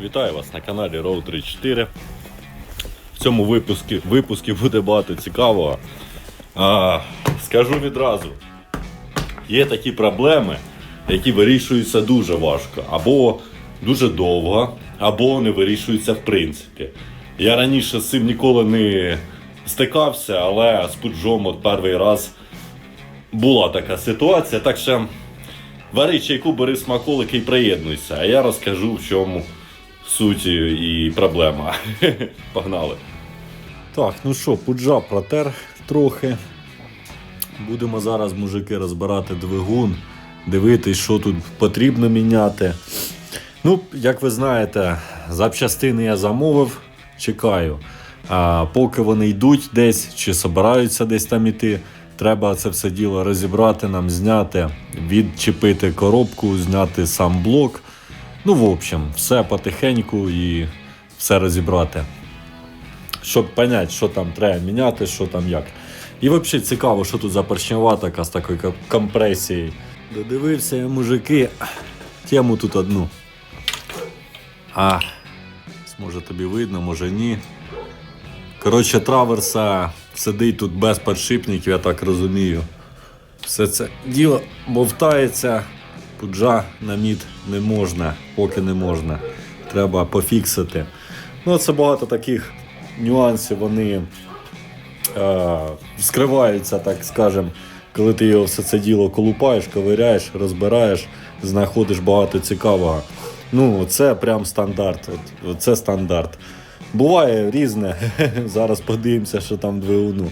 Вітаю вас на каналі Road 34. В цьому випуску, випуску буде багато цікавого. А, скажу відразу: є такі проблеми, які вирішуються дуже важко, або дуже довго, або не вирішуються в принципі. Я раніше з цим ніколи не стикався, але з пуджом от перший раз була така ситуація. Так що вари чайку, бери смаколики і приєднуйся, а я розкажу, в чому суть і проблема. Погнали. Так, ну що, пуджа протер трохи. Будемо зараз, мужики, розбирати двигун, дивитись, що тут потрібно міняти. Ну, як ви знаєте, запчастини я замовив, чекаю. А поки вони йдуть десь чи збираються десь там іти, треба це все діло розібрати, нам зняти, відчепити коробку, зняти сам блок. Ну, в общем, все потихеньку і все розібрати. Щоб зрозуміти, що там треба міняти, що там як. І взагалі цікаво, що тут за поршнева така з такою компресією. Додивився я, мужики, тему тут одну. А, може тобі видно, може ні. Коротше, траверса сидить тут без подшипників, я так розумію. Все це діло бовтається, пуджа на мід не можна, поки не можна. Треба пофіксити. Ну, це багато таких нюансів, вони е, скриваються, так скажем, коли ти його все це діло колупаєш, ковиряєш, розбираєш, знаходиш багато цікавого. Ну, це прям стандарт. От, це стандарт. Буває різне. Зараз подивимося, що там двигуну.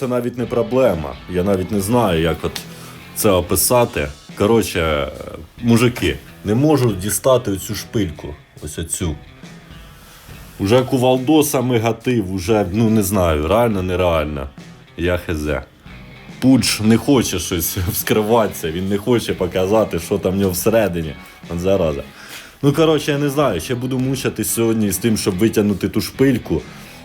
Це навіть не проблема. Я навіть не знаю, як от це описати. Коротше, мужики, не можу дістати оцю шпильку. Ось оцю. Уже кувалдоса мигатив, уже, ну не знаю, реально, нереально. Я хз. Пудж не хоче щось вскриватися, він не хоче показати, що там в нього всередині. От зараза. Ну, коротше, я не знаю, ще буду мучитись сьогодні з тим, щоб витягнути ту шпильку.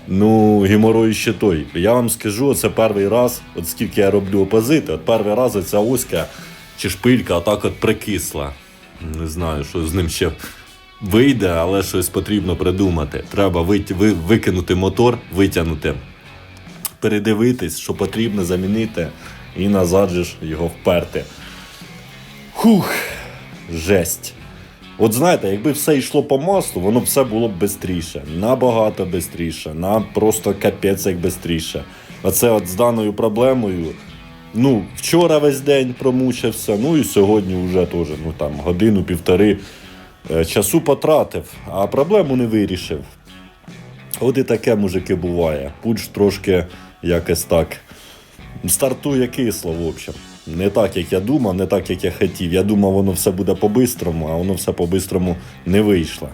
Ну, геморой ще той. Я вам скажу, це перший раз, от скільки я роблю опозити, от перший раз оця оська чи шпилька отак от прикисла. Не знаю, що з ним ще вийде, але щось потрібно придумати. Треба вит- ви- викинути мотор, витягнути, передивитись, що потрібно замінити, і назад же ж його вперти. Хух, жесть. От знаєте, якби все йшло по маслу, воно б все було б швидше. Набагато швидше, на просто капець як швидше. Оце от з даною проблемою. Ну, вчора весь день промучився, ну і сьогодні вже теж, ну там годину-півтори е, часу потратив, а проблему не вирішив. От і таке, мужики, буває. Пудж трошки якось так стартує кисло, в общем. Не так, як я думав, не так, як я хотів. Я думав, воно все буде по-бистрому, а воно все по-бистрому не вийшло.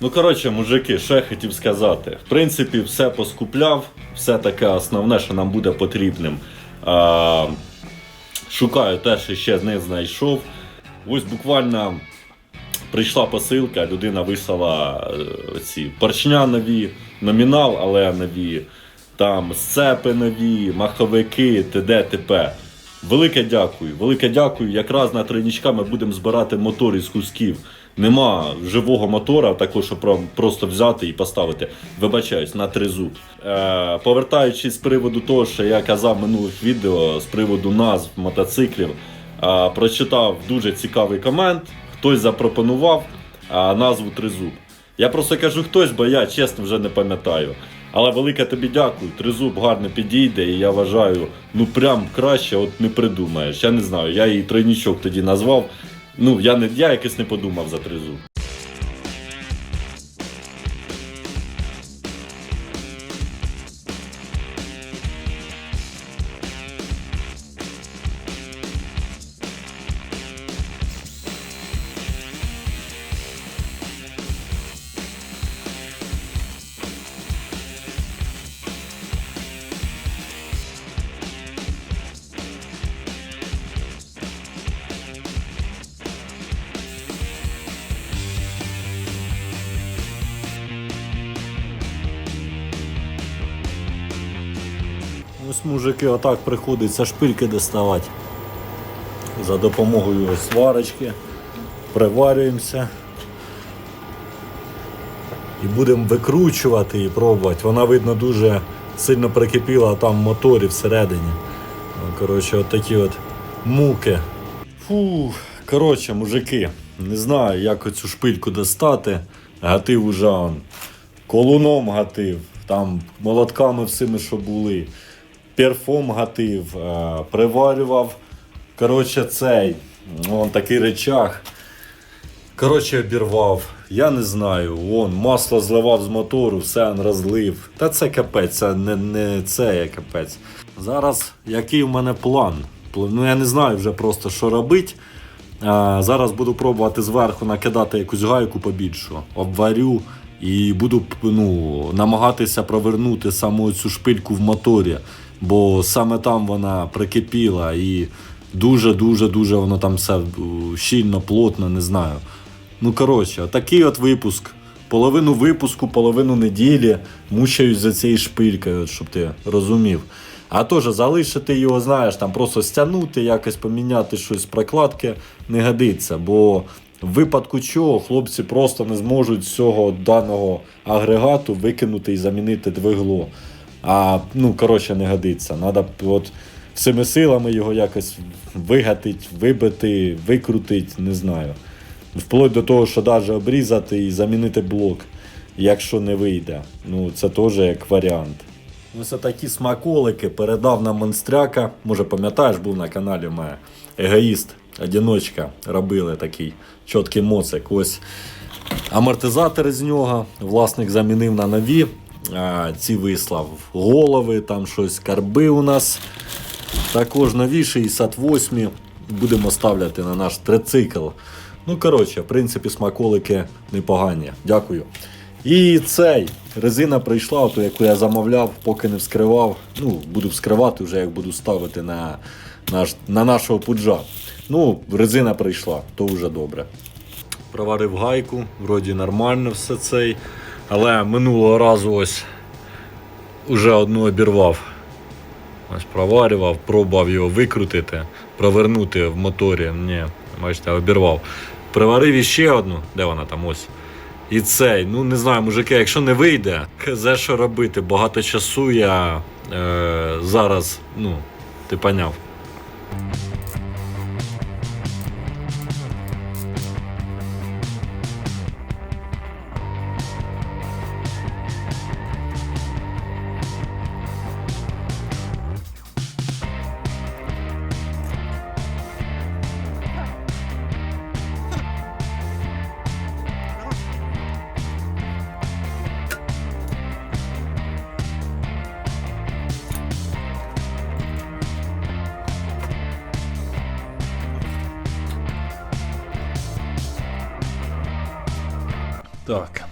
Ну, коротше, мужики, що я хотів сказати. В принципі, все поскупляв, все таке основне, що нам буде потрібним. А, шукаю те, що ще не знайшов. Ось буквально прийшла посилка, людина вислала е, ці поршня нові, номінал, але нові, там сцепи нові, маховики, т.д. т.п. Велике дякую, велике дякую. Якраз на тройнічка ми будемо збирати мотор із кусків. Нема живого мотора, також щоб просто взяти і поставити. Вибачаюсь, на тризуб. Е, повертаючись з приводу того, що я казав в минулих відео з приводу назв мотоциклів, е, прочитав дуже цікавий комент. Хтось запропонував е, назву тризуб. Я просто кажу хтось, бо я чесно вже не пам'ятаю. Але велике тобі дякую. Тризуб гарно підійде, і я вважаю, ну прям краще от не придумаєш. Я не знаю, я її тройнічок тоді назвав. Ну, я не я якось не подумав за тризуб. Мужики, отак приходиться шпильки доставати. За допомогою сварочки. Приварюємося. І будемо викручувати і пробувати. Вона, видно, дуже сильно прикипіла там моторі всередині. Ну, коротше, от такі от муки. Фу, коротше, мужики, не знаю, як оцю шпильку достати. Гатив уже. Колуном гатив, там молотками всіми, що були. Перфом гатив, е, приварював. Коротше, цей. Вон такий речах. Коротше, обірвав. Я не знаю. Вон, масло зливав з мотору, все розлив. Та це капець, це не, не це є капець. Зараз який в мене план? Ну я не знаю вже просто, що робити. А, зараз буду пробувати зверху накидати якусь гайку побільшу, обварю і буду ну, намагатися провернути саму цю шпильку в моторі, бо саме там вона прикипіла і дуже-дуже дуже воно там все е, щільно, плотно, не знаю. Ну, коротше, такий от випуск. Половину випуску, половину неділі мучаюсь за цією шпилькою, щоб ти розумів. А теж залишити його, знаєш, там просто стягнути, якось поміняти щось з прокладки не годиться. Бо в випадку чого хлопці просто не зможуть з цього даного агрегату викинути і замінити двигло. А ну, коротше, не годиться. Надо от всіми силами його якось вигатить, вибити, викрутить, не знаю. Вплоть до того, що навіть обрізати і замінити блок, якщо не вийде. Ну, це теж як варіант. Ось такі смаколики передав нам монстряка. Може, пам'ятаєш, був на каналі мене егоїст, одіночка. Робили такий чіткий моцик. Ось амортизатори з нього. Власник замінив на нові. Ці вислав голови, там щось, карби у нас. Також нові 68 будемо ставляти на наш трицикл. Ну, коротше, в принципі, смаколики непогані. Дякую. І цей резина прийшла, ту, яку я замовляв, поки не вскривав. Ну, буду вскривати вже, як буду ставити на, наш, на нашого пуджа. Ну, резина прийшла, то вже добре. Проварив гайку, вроді нормально все цей. Але минулого разу ось уже одну обірвав. Ось проварював, пробував його викрутити, провернути в моторі. Ні, бачите, обірвав. Приварив іще одну, де вона там ось. І цей, ну не знаю, мужики, якщо не вийде, за що робити? Багато часу я е, зараз, ну, ти поняв.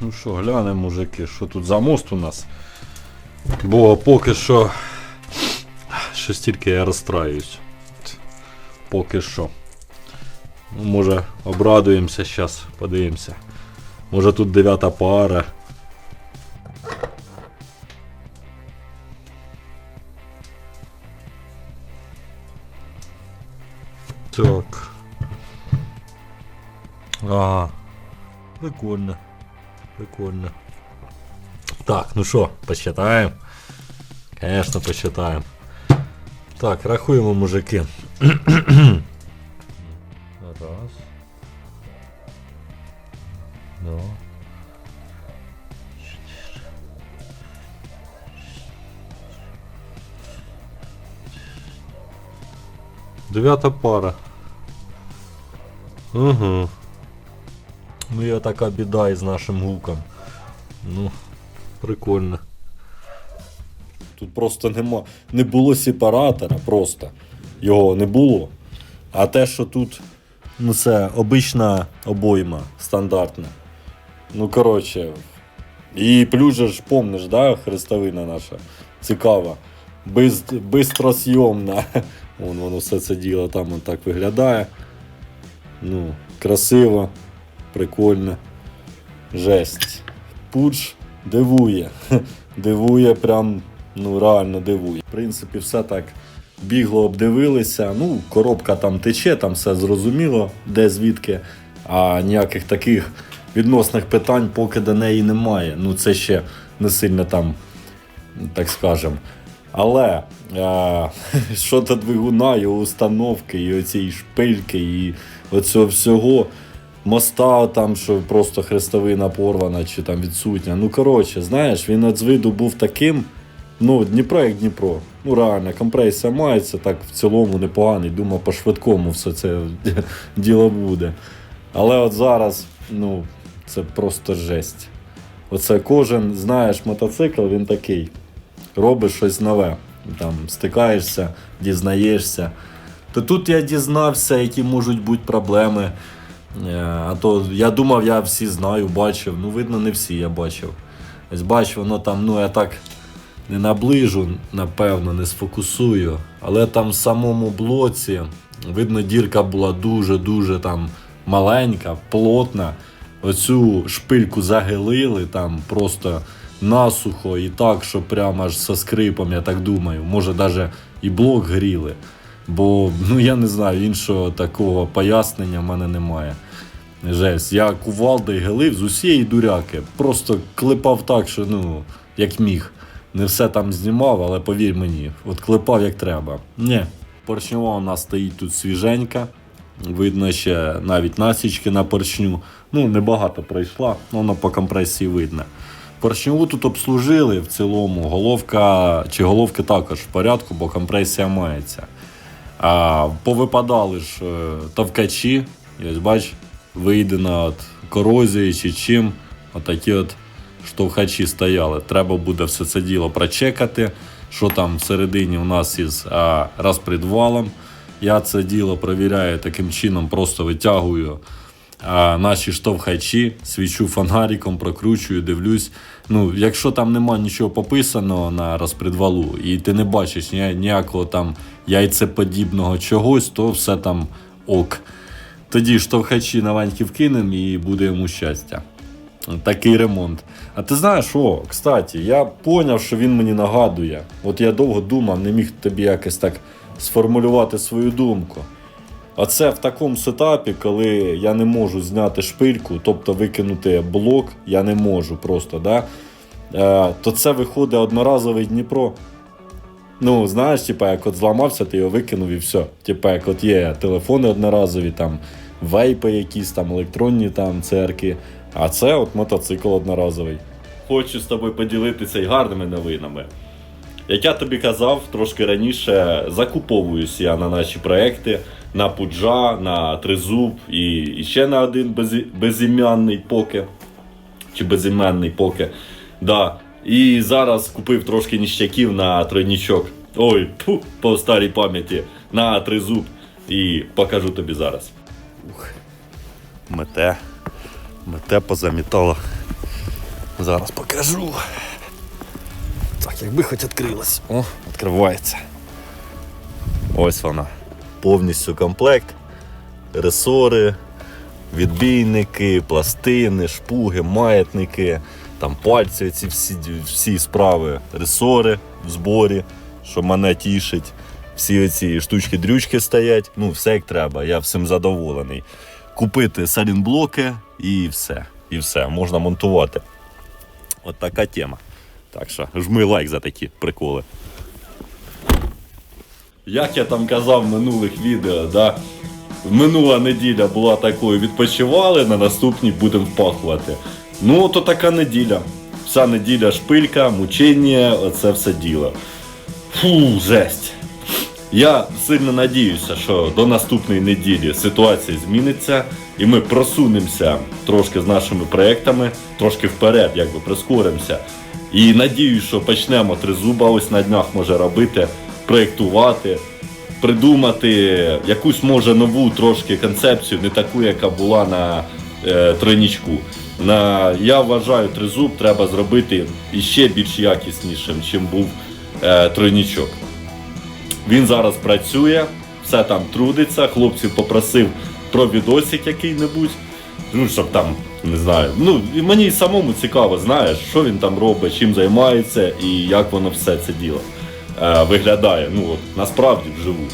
Ну що, глянемо, мужики, що тут за мост у нас. Бо поки що. Щось тільки я розстраюсь. Поки що. Ну, може, обрадуємося зараз, подивимося. Може тут дев'ята пара. Так. Ага. Прикольно. Прикольно. Так, ну що, посчитаємо? Конечно, посчитаємо. Так, рахуємо, мужики. Раз. Два. Дев'ята пара. Угу. Ну є така біда із нашим гуком. Ну, прикольно. Тут просто нема, не було сепаратора, просто. Його не було. А те, що тут, ну це обична обойма стандартна. Ну, коротше. І плюс же ж помниш, да, хрестовина наша цікава. Без, бистросйомна. Вон воно все це діло там он виглядає. Ну, красиво, прикольно. Жесть. Пудж дивує. Дивує прям Ну, реально дивує. В принципі, все так бігло обдивилися. Ну, коробка там тече, там все зрозуміло, де звідки. А ніяких таких відносних питань поки до неї немає. Ну, це ще не сильно там, так скажем. Але е, щодо двигуна, його установки, і оцієї шпильки, і оцього всього. Моста там, що просто хрестовина порвана чи там відсутня. Ну коротше, знаєш, він з виду був таким. Ну, Дніпро як Дніпро. Ну реально, компресія мається, так в цілому непоганий. Думав, по швидкому все це діло буде. Але от зараз, ну, це просто жесть. Оце кожен, знаєш, мотоцикл, він такий. Робиш щось нове. Там стикаєшся, дізнаєшся. То тут я дізнався, які можуть бути проблеми. Е, А то я думав, я всі знаю, бачив. Ну, видно, не всі я бачив. Ось бач, воно там, ну я так не наближу, напевно, не сфокусую. Але там в самому блоці, видно, дірка була дуже-дуже там маленька, плотна. Оцю шпильку загилили там просто насухо і так, що прямо аж со скрипом, я так думаю. Може, навіть і блок гріли. Бо ну я не знаю, іншого такого пояснення в мене немає. Жесть, я кувалдою гелив з усієї дуряки. Просто клепав так, що ну, як міг. Не все там знімав, але повір мені, от клепав як треба. Ні. Поршньова у нас стоїть тут свіженька. Видно ще навіть насічки на поршню. Ну, небагато пройшла, воно по компресії видно. Поршньову тут обслужили в цілому. Головка чи головки також в порядку, бо компресія мається. А, повипадали ж е, товкачі, і ось бач, вийдено от корозії чи чим. Отакі от штовхачі стояли. Треба буде все це діло прочекати, що там всередині у нас із а, розпредвалом. Я це діло перевіряю таким чином, просто витягую а, наші штовхачі, свічу фонариком, прокручую, дивлюсь. Ну, якщо там нема нічого пописаного на розпредвалу, і ти не бачиш ніякого там яйцеподібного чогось, то все там ок. Тоді штовхачі новенькі вкинемо і буде йому щастя. Такий ремонт. А ти знаєш, о, кстати, я поняв, що він мені нагадує. От я довго думав, не міг тобі якось так сформулювати свою думку. А це в такому сетапі, коли я не можу зняти шпильку, тобто викинути блок, я не можу просто, да? е, то це виходить одноразовий Дніпро. Ну, знаєш, типа, як от зламався, ти його викинув і все. Типа, як от є телефони одноразові, там вейпи якісь, там електронні там церкви. А це от мотоцикл одноразовий. Хочу з тобою поділитися й гарними новинами. Як я тобі казав трошки раніше, закуповуюсь я на наші проекти, на Пуджа, на Тризуб і, і ще на один безі- безім'янний поке. Чи безіменний поке. Да. І зараз купив трошки ніщаків на тройнічок. Ой, тьфу, по старій пам'яті на тризуб. І покажу тобі зараз. Ух, мете. Мете позамітало. Зараз покажу. Так, якби хоч відкрилось. О, відкривається. Ось вона. Повністю комплект. Ресори, відбійники, пластини, шпуги, маятники, там пальці, ці всі, всі справи, ресори в зборі, що мене тішить. Всі ці штучки-дрючки стоять. Ну, все як треба, я всім задоволений. Купити салінблоки і все. І все, можна монтувати. От така тема. Так що жми лайк за такі приколи. Як я там казав в минулих відео, да? минула неділя була такою, відпочивали, на наступній будемо впахувати. Ну, то така неділя. Вся неділя шпилька, мучення, оце все діло. Фу, жесть. Я сильно надіюся, що до наступної неділі ситуація зміниться, і ми просунемося трошки з нашими проектами, трошки вперед, якби прискоримося. І надіюсь, що почнемо тризуба ось на днях може робити, проєктувати, придумати якусь може нову трошки концепцію, не таку, яка була на е, тройнічку. На, я вважаю, тризуб треба зробити іще більш якіснішим, чим був е, тройнічок. Він зараз працює, все там трудиться. Хлопців попросив про відосик який-небудь. Ну, щоб там Не знаю. Ну, і мені самому цікаво, знаєш, що він там робить, чим займається і як воно все це діло виглядає. Ну, от, насправді вживу.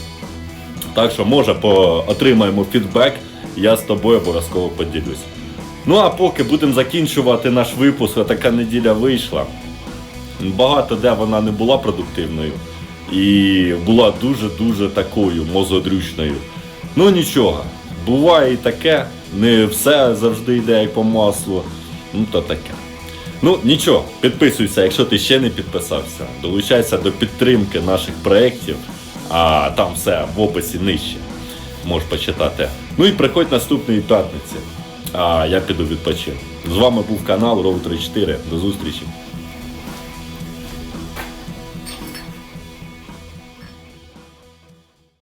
Так що, може, по... отримаємо фідбек, я з тобою обов'язково поділюсь. Ну а поки будемо закінчувати наш випуск, така неділя вийшла. Багато де вона не була продуктивною і була дуже-дуже такою мозодрючною. Ну нічого, буває і таке, не все завжди йде як по маслу. Ну то таке. Ну нічого, підписуйся, якщо ти ще не підписався. Долучайся до підтримки наших проєктів, а там все в описі нижче. Можеш почитати. Ну і приходь наступної п'ятниці. А я піду відпочив. З вами був канал Row 34. До зустрічі.